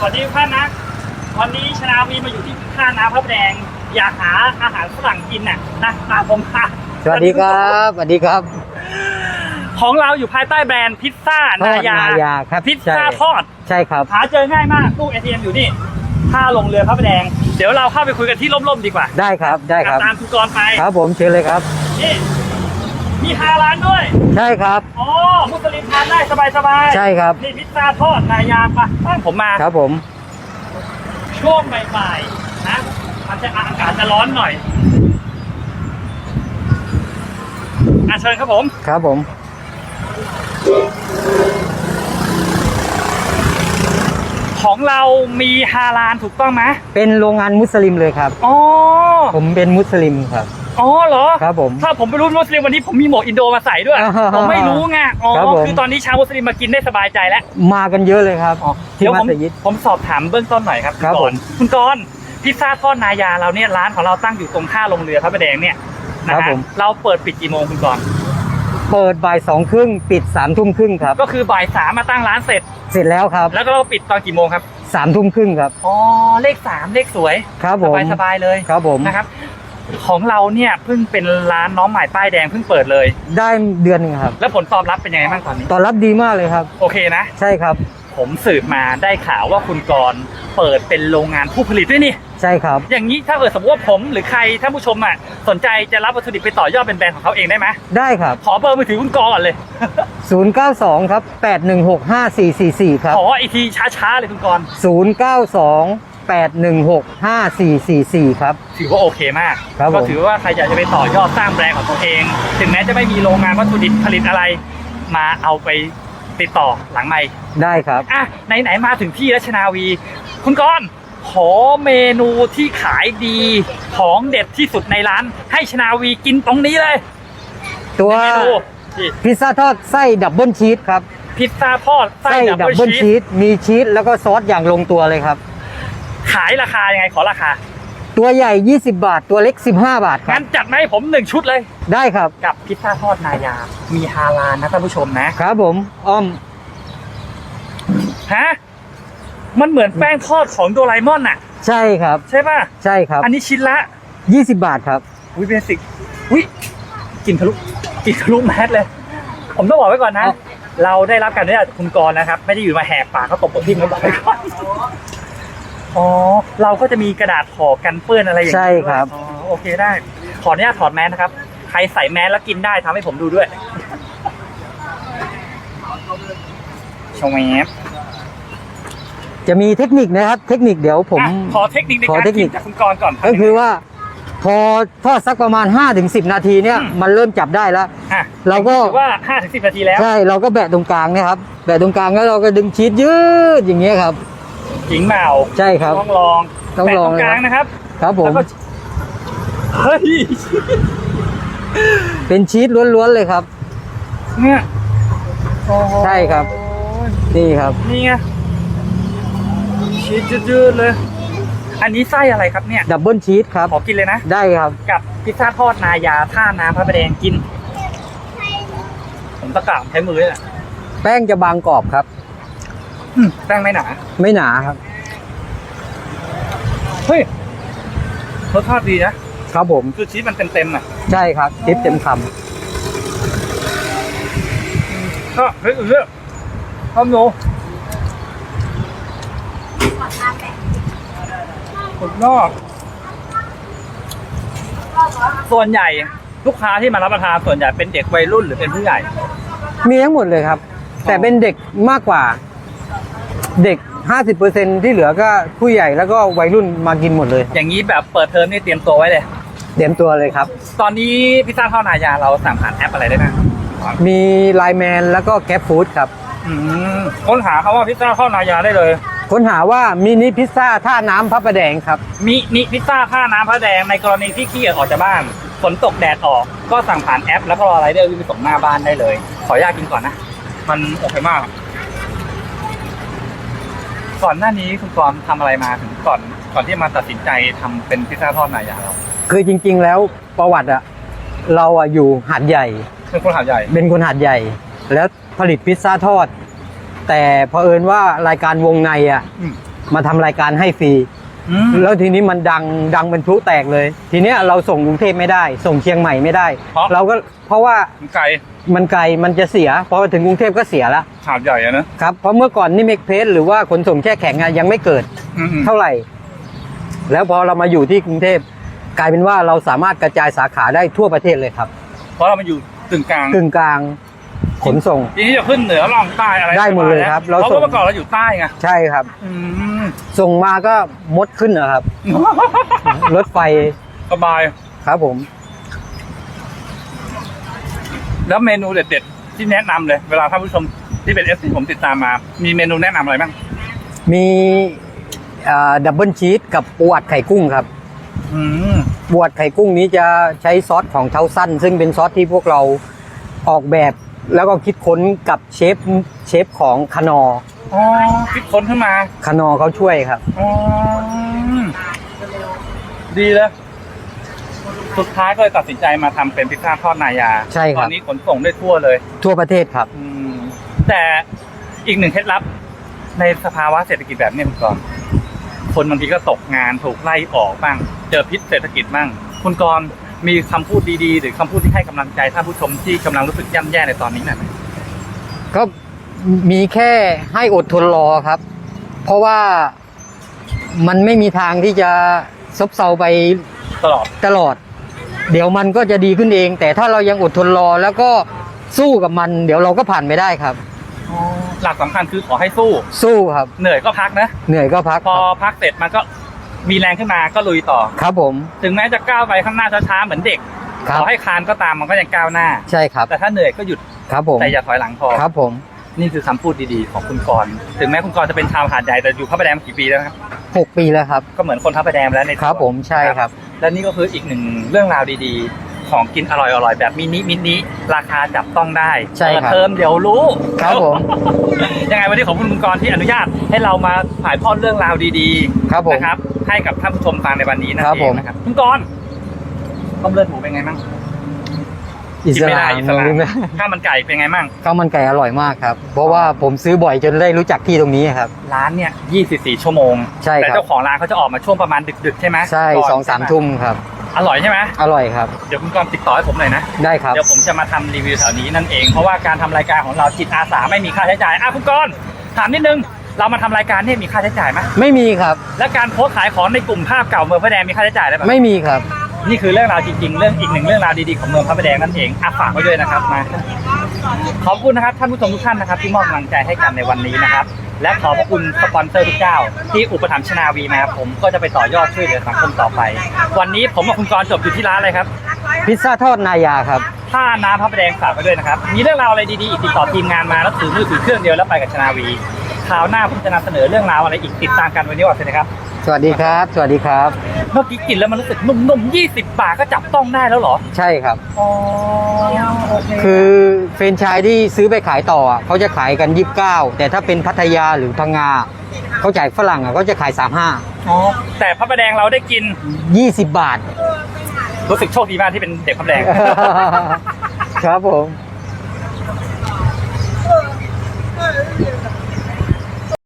สวัสดีทุกท่านนะ วันนี้ชนาวีมาอยู่ที่ท่าน้ำพระประแดง อยากหาอาหารฝรั่งกินน่ะนะตามผมค่ะสวัสดีครับสวัสดีครับ ของเราอยู่ภายใต้แบรนด์พิซซ่าทอดนายานายาครับพิซซ่าใช่ทอดใช่ครับ หาเจอง่ายมากตู้ ATM อยู่นี่ท่าลงเรือพระประแดง เดี๋ยวเราเข้าไปคุยกันที่ร่มๆดีกว่า ได้ครับ ได้ครับ ตามคุณกรณ์ไป ครับผมเชิญเลยครับ นี่ มีฮาร้านด้วย ใช่ครับ อ๋อ มุสลิมทานได้สบายๆใช่ครับ นี่พิซซ่าทอดนายาปะตั้งผมมา ครับผม ช่วงบ่ายๆนะ มันจะอากาศจะร้อนหน่อยอาเชิญครับผม ครับผม ของเรามีฮาลานถูกต้องไหมเป็นโรงงานมุสลิมเลยครับ อ๋อ ผมเป็นมุสลิมครับ อ๋อเหรอ ครับผม ถ้าผมไปรู้มุสลิมวันนี้ผมมีหมวกอินโดมาใส่ด้วยอ่าฮะผมไม่รู้ไง อ๋อ ครับผม คือตอนนี้ชาวมุสลิมมากินได้สบายใจแล้ว มากันเยอะเลยครับที่เดี๋ยวมัผมสยิด ผมสอบถามเบื้องต้นหน่อยครับครับณกผมรณ์คุณกรณ์พิซซ่าทอดนายาเราเนี่ยร้านของเราตั้งอยู่ตรงท่าลงเรือพระประแดงเนี่ยนะครัฮะบผม เราเปิดปิดกี่โมงคุณกรณ์ เปิดบ่ายสองครึ่งปิดสามทุ่มครึ่งครับ ก็คือบ่ายสามมาตั้งร้านเสร็จ เสร็จแล้วครับแล้วก็เราปิดตอนกี่โมงครับสามทุ่มครึ่งครับ อ๋อเลขสามเลขสวยครับสผมบายสบายๆเลยครับผม นะครับ ของเราเนี่ยเพิ่งเป็นร้านน้องใหม่ป้ายแดงเพิ่งเปิดเลย ได้เดือนหนึงครับแล้วผลตอบรับเป็นยังไงบ้างตอนนี้ ตอนรับดีมากเลยครับ โอเคนะ ใช่ครับผมสืบมาได้ข่าวว่าคุณกรณ์เปิดเป็นโรงงานผู้ผลิตด้วยนี่ ใช่ครับ อย่างนี้ถ้าเกิดสมมติว่าผมหรือใครท่านผู้ชมอะสนใจจะรับวัตถุดิบไปต่อยอดเป็นแบรนด์ของเขาเองได้ไหมได้ครับ ขอเบอร์มือถือคุณกรณ์ก่อนเลย 092 ครับ 8165444 ครับ ขออีกทีช้าๆเลยคุณกรณ์092 816 5444 ครับ ถือว่าโอเคมาก ครับผม ก็ถือว่าใครอยากจะไปต่อยอดสร้างแบรนด์ของตัวเอง ถึงแม้จะไม่มีโรงงานวัตถุดิบผลิตอะไร มาเอาไปติดต่อหลังไม่ได้ครับ อะไหนๆมาถึงที่รัชนาวี คุณกรณ์ ขอเมนูที่ขายดีของเด็ดที่สุดในร้าน ให้ชนาวีกินตรงนี้เลยตัวเมนูที่พิซซ่าทอดไส้ดับเบิลชีสครับพิซซ่าทอดไส้ไส้ดัดับบเบิเบิลลชีชีสสมีชีสแล้วก็ซอสอย่างลงตัวเลยครับ ขายราคายังไงขอราคา ตัวใหญ่ 20 บาท ตัวเล็ก 15 บาทครังั้บ นจัดมาให้ผมหนึ่งชุดเลย ได้ครับ กับพิซซ่าทอดนายา มีฮาลาลนะท่านผู้ชมนะ ครับผมอ้อม ฮะ มันเหมือนแป้งทอดของโดราเอมอนน่ะ ใช่ครับ ใช่ป่ะ ใช่ครับ อันนี้ชิ้นละ 20 บาทครับวิเบสิกวิกินทะลุกินทะลุแมสเลย ผมต้องบอกไว้ก่อนนะเอาเราได้รับการอนุญาตจากคุณกรณ์นะครับ ไม่ได้อยู่มาแหกปากเขาตบผมพิมพ์เขาบอกไว้ก่อนอ๋อ เราก็จะมีกระดาษห่อกันเปื้อนอะไรอย่างนี้ใช่ครับด้วยอ๋อโอเคได้ ขออนุญาตถอดแมสนะครับ ใครใส่แมสแล้วกินได้ทำให้ผมดูด้วยชงแมส จะมีเทคนิคนะครับเทคนิคเดี๋ยวผม อะขอเทคนิคในขอการเทคนิกิค นจากคุณกรณ์ก่อน ก็คือว่าพอทอดสักประมาณ 5-10 นาทีเนี่ยมันเริ่มจับได้แล้ว อะเราก็ ถือว่า5้าถึงสินาทีแล้วใช่เราก็แบะตรงกลางเนะครับแบะตรงกลางแล้วเราก็ดึงชีสยืดอย่างเงี้ยครับ หญิงเมาใช่ครับ ต้องลองต้องลองแปะตรงกลางเลยครับนะครับครับผม แล้วก็เฮ้ยเป็นชีสล้วนๆเลยครับ เนี่ยโอ้โหใช่ครับนี่ครับ นี่ไง ชีสยืดๆเลย อันนี้ไส้อะไรครับเนี่ย ดับเบิลชีสครับ ขอกินเลยนะ ได้ครับ กับพิซซ่าทอดนายาท่าน้ำพระประแดงกิน ผมตะกร้าใช้มือเลยแหละแป้งจะบางกรอบครับ อืมแป้งไม่หนา ไม่หนาครับ เฮ้ยรสชาติดีนะ ครับผม คือชีสมันเต็มๆอะ ใช่ครับทิปเต็มคก็เฮ้ยเรื่องข้าวโน สุดยอดส่วนใหญ่ลูกค้าที่มารับประทานส่วนใหญ่เป็นเด็กวัยรุ่นหรือเป็นผู้ใหญ่ำมีทั้งหมดเลยครับ แต่เป็นเด็กมากกว่า เด็ก 50%ที่เหลือก็ผู้ใหญ่แล้วก็วัยรุ่นมากินหมดเลย อย่างนี้แบบเปิดเทอมนี่เตรียมตัวไว้เลย เตรียมตัวเลยครับ ตอนนี้พิซซ่าทอดนายาเราสั่งผ่านแอปอะไรได้ไหมมีไลแมนแล้วก็แก p ฟู้ดครับ อืมค้นหาคาว่าพิซซ่าทอดนายาได้เลย ค้นหาว่ามินิพิซซ่าท่าน้ำพระประแดงครับ มินิพิซซ่าท่าน้ำพระแดงในกรณีที่ขี้เกียจออกจากบ้านฝนตกแดดออกก็สั่งผ่านแอป แล้วก็รอไรเดอร์วิ่งไปส่งหน้าบ้านได้เลย ขออนุญาตกินก่อนนะ มันโอเคมาก ก่อนหน้านี้คุณกรณ์ทำอะไรมาถึงก่อนก่อนที่มาตัดสินใจทำเป็นพิซซ่าทอดนายาเราคือจริง ๆ แล้วประวัติอะเราอะอยู่หาดใหญ่ เป็นคนหาดใหญ่เป็นคนหาดใหญ่ แล้วผลิตพิซซ่าทอด แต่เผอิญว่ารายการวงในอะอืม มาทำรายการให้ฟรี อืมแล้วทีนี้มันดังดังเป็นพลุแตกเลย ทีเนี้ยเราส่งกรุงเทพไม่ได้ ส่งเชียงใหม่ไม่ได้ เพราะ เราก็เพราะว่ามันไกลมันไกลมันจะเสียพอไปถึงกรุงเทพก็เสียแล้วขาดใหญ่อะนะครับเพราะเมื่อก่อนนี่เมกเพสหรือว่าขนส่งแช่แข็งอะยังไม่เกิดอืม เท่าไหร่ แล้วพอเรามาอยู่ที่กรุงเทพกลายเป็นว่าเราสามารถกระจายสาขาได้ทั่วประเทศเลยครับ เพราะเรามาอยู่ตึงกลาง กึ่งกลาง ขนส่ง ทีนี้จะขึ้นเหนือล่องใต้อะไรได้หมดเลยครับเราเราเพส่ราะงว่าเมื่อก่อนเราอยู่ใต้ไงใช่ครับ อืมส่งมาก็มดขึ้นนะครับ รถไฟสบาย ครับผม แล้วเมนูเด็ดๆที่แนะนำเลย เวลาท่านผู้ชมที่เป็นเอฟซีผมติดตามมา มีเมนูแนะนำอะไรบ้างมีดับเบิลชีสกับปูอัดไข่กุ้งครับ อืมปูอัดไข่กุ้งนี้จะใช้ซอสของเท้าสั้น ซึ่งเป็นซอสที่พวกเราออกแบบ แล้วก็คิดค้นกับเชฟเชฟของคานออ๋อคิดค้นขึ้นมาคานอเขาช่วยครับอ๋อดีเลยสุดท้ายก็เลยตัดสินใจมาทำเป็นพิซซ่าทอดนายาใช่ครับตอนนี้ขนส่งได้ทั่วเลย ทั่วประเทศครับ อืมแต่อีกหนึ่งเคล็ดลับ ในสภาวะเศรษฐกิจแบบนี้คุณกรณ์คนบางทีก็ตกงานถูกไล่ออกบ้าง เจอพิษเศรษฐกิจบ้างคุณกรณ์ มีคำพูดดีๆ หรือคำพูดที่ให้กำลังใจท่านผู้ชมที่กำลังรู้สึกย่ำแย่ในตอนนี้หน่อยไหมก็มีแค่ให้อดทนรอครับ เพราะว่ามันไม่มีทางที่จะซบเซาไปตลอดตลอด เดี๋ยวมันก็จะดีขึ้นเอง แต่ถ้าเรายังอดทนรอแล้วก็สู้กับมัน เดี๋ยวเราก็ผ่านไปได้ครับหลักสำคัญคือขอให้สู้สู้ครับ เหนื่อยก็พักนะ เหนื่อยก็พัก พอครับพักเสร็จมันก็ มีแรงขึ้นมาก็ลุยต่อ ครับผม ถึงแม้จะก้าวไปข้างหน้าช้าๆเหมือนเด็กครัขบอให้คานก็ตามมันก็ยังก้าวหน้า ใช่ครับ แต่ถ้าเหนื่อยก็หยุดครับผม แต่อย่าถอยหลังพอครับผม นี่คือคำพูดดีๆของคุณกรณ์ถึงแม้คุณกรณ์จะเป็นชาวหาดใหญ่แต่อยู่พระประแดงมากี่ปีแล้วนะครับหกปีแล้วครับ ก็เหมือนคนพระประแดงแล้วในตัว ครับผม ใช่ครับ และนี่ก็คืออีกหนึ่งเรื่องราวดีๆ ของกินอร่อยๆแบบมินิมินิราคาจับต้องได้ใช่ครับ เปิดเทอมเดี๋ยวรู้ ครับผม ยังไงวันนี้ขอบคุณคุณกรณ์ที่อนุญาตให้เรามาถ่ายทอดเรื่องราวดีครับผมนะครับ ให้กับท่านผู้ชมฟังในวันนี้นั่นครับเอผงม นะครับคุณกรณ์ต้มเลือดหมูเป็นไงบ้างอิกิสไม่ลาได้มอิสลามข้าวมันไก่เป็นไงบ้างข้าวมันไก่อร่อยมากครับ เพราะว่าผมซื้อบ่อยจนได้รู้จักที่ตรงนี้ครับ ร้านเนี่ย 24 ชั่วโมง ใช่ครับแต่เจ้าของร้านเขาจะออกมาช่วงประมาณดึกๆ ใช่ไหมใช่ก่นสองสามใช่ไหทุ่มครับ อร่อยใช่ไหมอร่อยครับ เดี๋ยวคุณกรณ์ติดต่อให้ผมหน่อยนะ ได้ครับ เดี๋ยวผมจะมาทำรีวิวแถวนี้นั่นเอง เพราะว่าการทำรายการของเราจิตอาสาไม่มีค่าใช้จ่ายอะคุณกรณ์ถามนิดนึง เรามาทำรายการเนี่ยมีค่าใช้จ่ายไหมไม่มีครับ และการโพสต์ขายของในกลุ่มภาพเก่าเมืองพระแดงมีค่าใช้จ่ายอะไรไหมไม่มีครับ นี่คือเรื่องราวจริงๆ เรื่องอีกหนึ่งเรื่องราวดีๆของเมืองพระประแดงนั่นเองอะฝากไว้ด้วยนะครับมา ขอบคุณนะครับท่านผู้ชมทุกท่านนะครับที่มอบกำลังใจให้กันในวันนี้นะครับ และขอบพระคุณสปอนเซอร์ทุกเจ้า ที่อุปถัมภ์ชนาวีมาผมก็จะไปต่อยอดช่วยเหลือสังคมต่อไป วันนี้ผมกับคุณกรณ์จบอยู่ที่ร้านเลยครับ พิซซ่าทอดนายาครับท่าน้ำพระประแดงฝากไว้ด้วยนะครับ มีเรื่องราวอะไรดีๆ อีกติดต่อทีมงานมาแล้วถือมือถือเครื่องเดียวแล้วไปกับชนาวี คราวหน้าผมจะนำเสนอเรื่องราวอะไรอีกติดตามกันวันนี้ก่อนเลยนะครับ สวัสดีครับ สวัสดีครับ เมื่อกี้กินแล้วมันรู้สึกนุ่มๆ20บาทก็จับต้องได้แล้วเหรอ ใช่ครับ อ๋อโอเคคือเฟรนไชส์ที่ซื้อไปขายต่ออะเขาจะขายกัน 29 แต่ถ้าเป็นพัทยาหรือพังงาเขาจ่ายฝรั่งอะเขาจะขาย อ๋อแต่พระประแดงเราได้กิน 35 20 บาท รู้สึกโชคดีมากที่เป็นเด็กพระประแดง ครับผมอ